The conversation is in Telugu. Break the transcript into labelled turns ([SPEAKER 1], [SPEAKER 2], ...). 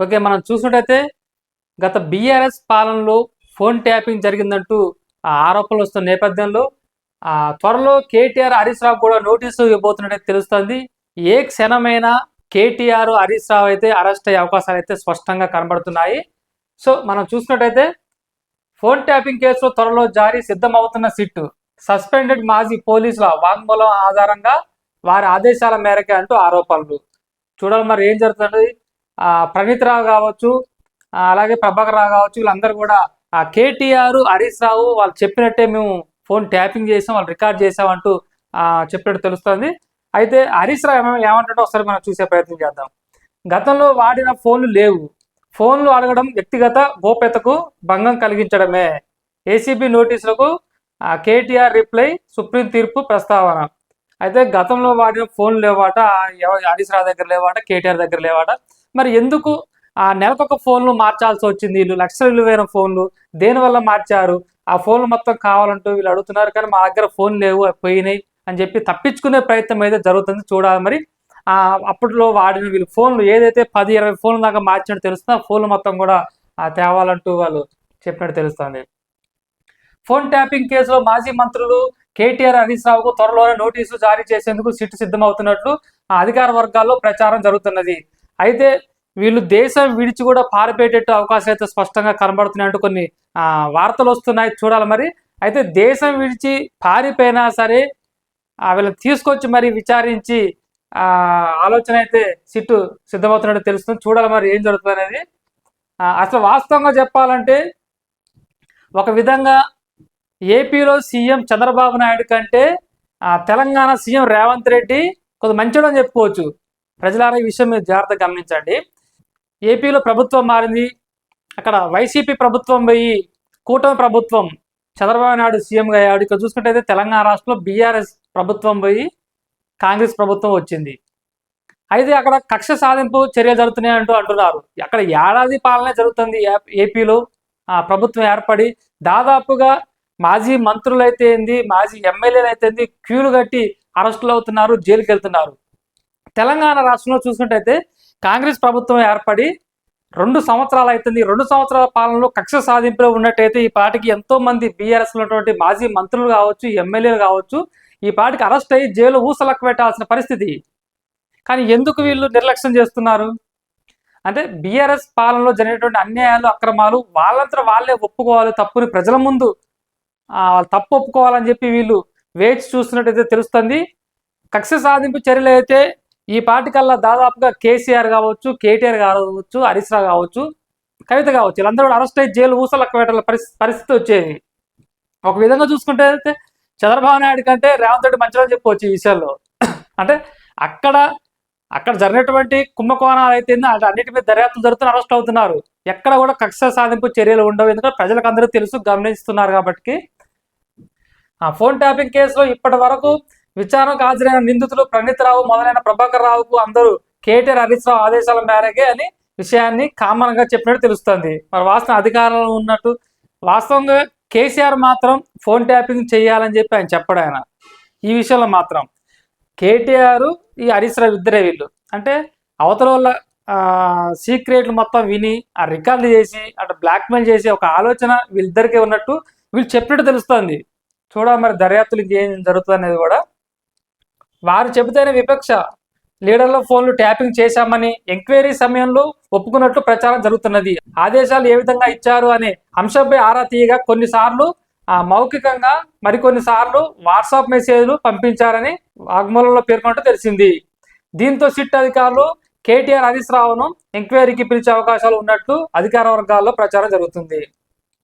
[SPEAKER 1] ఓకే మనం చూసినట్టయితే గత బీఆర్ఎస్ పాలనలో ఫోన్ ట్యాపింగ్ జరిగిందంటూ ఆ ఆరోపణలు వస్తున్న నేపథ్యంలో ఆ త్వరలో కేటీఆర్ హరీష్ రావు కూడా నోటీసు ఇవ్వబోతున్నట్టు తెలుస్తుంది. ఏ క్షణమైనా కేటీఆర్ హరీష్ రావు అయితే అరెస్ట్ అయ్యే అవకాశాలు అయితే స్పష్టంగా కనబడుతున్నాయి. సో మనం చూసినట్టయితే ఫోన్ ట్యాపింగ్ కేసులో త్వరలో జారీ సిద్ధమవుతున్న సిట్టు సస్పెండెడ్ మాజీ పోలీసుల వాంగ్మూలం ఆధారంగా వారి ఆదేశాల మేరకే అంటూ ఆరోపణలు. చూడాలి మరి ఏం జరుగుతుంది రావు కావచ్చు అలాగే ప్రభాకర్ రావు కావచ్చు వీళ్ళందరూ కూడా ఆ కేటీఆర్ హరీష్ రావు వాళ్ళు చెప్పినట్టే మేము ఫోన్ ట్యాపింగ్ చేసాం వాళ్ళు రికార్డ్ చేసామంటూ చెప్పినట్టు తెలుస్తుంది. అయితే హరీష్ రావు ఏమంటాడో ఒకసారి మనం చూసే ప్రయత్నం చేద్దాం. గతంలో వాడిన ఫోన్లు లేవు. ఫోన్లు అడగడం వ్యక్తిగత గోప్యతకు భంగం కలిగించడమే. ఏసీబీ నోటీసులకు ఆ, కేటీఆర్ రిప్లై సుప్రీం తీర్పు ప్రస్తావన. అయితే గతంలో వాడిన ఫోన్లు లేవాట హరీష్ రావు దగ్గర లేవాట కేటీఆర్ దగ్గర లేవాట. మరి ఎందుకు ఆ నెలకొక ఫోన్లు మార్చాల్సి వచ్చింది? వీళ్ళు లక్షల విలువైన ఫోన్లు. దేనివల్ల మార్చారు? ఆ ఫోన్లు మొత్తం కావాలంటూ వీళ్ళు అడుగుతున్నారు కానీ మా దగ్గర ఫోన్ లేవు పోయినాయి అని చెప్పి తప్పించుకునే ప్రయత్నం అయితే జరుగుతుంది. చూడాలి మరి. ఆ అప్పట్లో వాడిన వీళ్ళు ఫోన్లు ఏదైతే పది ఇరవై ఫోన్లు దాకా మార్చినట్టు తెలుస్తుందో ఆ ఫోన్లు మొత్తం కూడా ఆ తేవాలంటూ వాళ్ళు చెప్పినట్టు తెలుస్తుంది. ఫోన్ ట్యాపింగ్ కేసులో మాజీ మంత్రులు కేటీఆర్ హరీష్ రావుకు త్వరలోనే నోటీసులు జారీ చేసేందుకు సిట్ సిద్ధమవుతున్నట్లు అధికార వర్గాల్లో ప్రచారం జరుగుతున్నది. అయితే వీళ్ళు దేశం విడిచి కూడా పారిపోయేటట్టు అవకాశం అయితే స్పష్టంగా కనబడుతున్నాయి అంటూ కొన్ని వార్తలు వస్తున్నాయి చూడాలి మరి. అయితే దేశం విడిచి పారిపోయినా సరే వీళ్ళని తీసుకొచ్చి మరి విచారించి ఆలోచన అయితే సిట్టు సిద్ధమవుతున్నట్టు తెలుస్తుంది. చూడాలి మరి ఏం జరుగుతుంది అనేది. అసలు వాస్తవంగా చెప్పాలంటే ఒక విధంగా ఏపీలో సీఎం చంద్రబాబు నాయుడు కంటే తెలంగాణ సీఎం రేవంత్ రెడ్డి కొంత మంచిడని అని చెప్పుకోవచ్చు. ప్రజలారా ఈ విషయం మీరు జాగ్రత్తగా గమనించండి. ఏపీలో ప్రభుత్వం మారింది. అక్కడ వైసీపీ ప్రభుత్వం పోయి కూటమి ప్రభుత్వం చంద్రబాబు నాయుడు సీఎంగా అయ్యాడు. ఇక్కడ చూసుకుంటే తెలంగాణ రాష్ట్రంలో బీఆర్ఎస్ ప్రభుత్వం పోయి కాంగ్రెస్ ప్రభుత్వం వచ్చింది. అయితే అక్కడ కక్ష సాధింపు చర్యలు జరుగుతున్నాయి అంటూ అంటున్నారు. అక్కడ ఏడాది పాలన జరుగుతుంది ఏపీలో. ఆ ప్రభుత్వం ఏర్పడి దాదాపుగా మాజీ మంత్రులు అయితే ఏంది మాజీ ఎమ్మెల్యేలు అయితే క్యూలు కట్టి అరెస్టులు అవుతున్నారు జైలుకి వెళ్తున్నారు తెలంగాణ రాష్ట్రంలో చూసినట్టయితే కాంగ్రెస్ ప్రభుత్వం ఏర్పడి రెండు సంవత్సరాలు అవుతుంది. రెండు సంవత్సరాల పాలనలో కక్ష సాధింపులో ఉన్నట్టయితే ఈ పార్టీకి ఎంతో మంది బీఆర్ఎస్ ఉన్నటువంటి మాజీ మంత్రులు కావచ్చు ఎమ్మెల్యేలు కావచ్చు ఈ పార్టీకి అరెస్ట్ అయ్యి జైలు ఊసలకు పెట్టాల్సిన పరిస్థితి. కానీ ఎందుకు వీళ్ళు నిర్లక్ష్యం చేస్తున్నారు? అంటే బీఆర్ఎస్ పాలనలో జరిగినటువంటి అన్యాయాలు అక్రమాలు వాళ్ళంతా వాళ్ళే ఒప్పుకోవాలి తప్పుని ప్రజల ముందు. తప్పు ఒప్పుకోవాలని చెప్పి వీళ్ళు వేచి చూస్తున్నట్టయితే తెలుస్తుంది. కక్ష సాధింపు చర్యలు అయితే ఈ పార్టీకల్లా దాదాపుగా కేసీఆర్ కావచ్చు కేటీఆర్ కావచ్చు హరీష్ రావు కావచ్చు కవిత కావచ్చు. వీళ్ళందరూ కూడా అరెస్ట్ అయ్యి జైలు ఊసలక్క పెట్టాల పరిస్థితి పరిస్థితి వచ్చేది. ఒక విధంగా చూసుకుంటే అయితే చంద్రబాబు నాయుడు కంటే రేవంత్ రెడ్డి మంచిగా చెప్పుకోవచ్చు ఈ విషయాల్లో. అంటే అక్కడ అక్కడ జరిగినటువంటి కుంభకోణాలు అయితే అటు అన్నిటి మీద దర్యాప్తులు జరుగుతున్న అరెస్ట్ అవుతున్నారు. ఎక్కడ కూడా కక్ష సాధింపు చర్యలు ఉండవు. ఎందుకంటే ప్రజలకు అందరూ తెలుసు గమనిస్తున్నారు కాబట్టి. ఆ ఫోన్ ట్యాపింగ్ కేసులో ఇప్పటి వరకు విచారణకు హాజరైన నిందితులు ప్రణీతరావు మొదలైన ప్రభాకర్ రావుకు అందరూ కేటీఆర్ హరీష్ రావు ఆదేశాల మేరకే అని విషయాన్ని కామన్గా చెప్పినట్టు తెలుస్తుంది. మరి వాస్తవం అధికారంలో ఉన్నట్టు వాస్తవంగా కేసీఆర్ మాత్రం ఫోన్ ట్యాపింగ్ చేయాలని చెప్పి ఆయన చెప్పడు ఆయన. ఈ విషయంలో మాత్రం కేటీఆర్ ఈ హరీష్ రావు ఇద్దరే వీళ్ళు. అంటే అవతల వాళ్ళ సీక్రెట్లు మొత్తం విని ఆ రికార్డులు చేసి అటు బ్లాక్మెయిల్ చేసి ఒక ఆలోచన వీళ్ళిద్దరికే ఉన్నట్టు వీళ్ళు చెప్పినట్టు తెలుస్తుంది. చూడాలి మరి దర్యాప్తులు ఇంకేం జరుగుతుంది అనేది కూడా వారు చెబితేనే విపక్ష. లీడర్ల ఫోన్లు ట్యాపింగ్ చేశామని ఎంక్వైరీ సమయంలో ఒప్పుకున్నట్లు ప్రచారం జరుగుతున్నది. ఆదేశాలు ఏ విధంగా ఇచ్చారు అనే అంశంపై ఆరా తీయగా కొన్నిసార్లు మౌఖికంగా మరికొన్ని సార్లు వాట్సాప్ మెసేజ్లు పంపించారని వాగ్మూలంలో పేర్కొన్నట్టు తెలిసింది. దీంతో సిట్ అధికారులు కేటీఆర్ హరీష్ రావును ఎంక్వైరీకి పిలిచే అవకాశాలు ఉన్నట్లు అధికార వర్గాల్లో ప్రచారం జరుగుతుంది.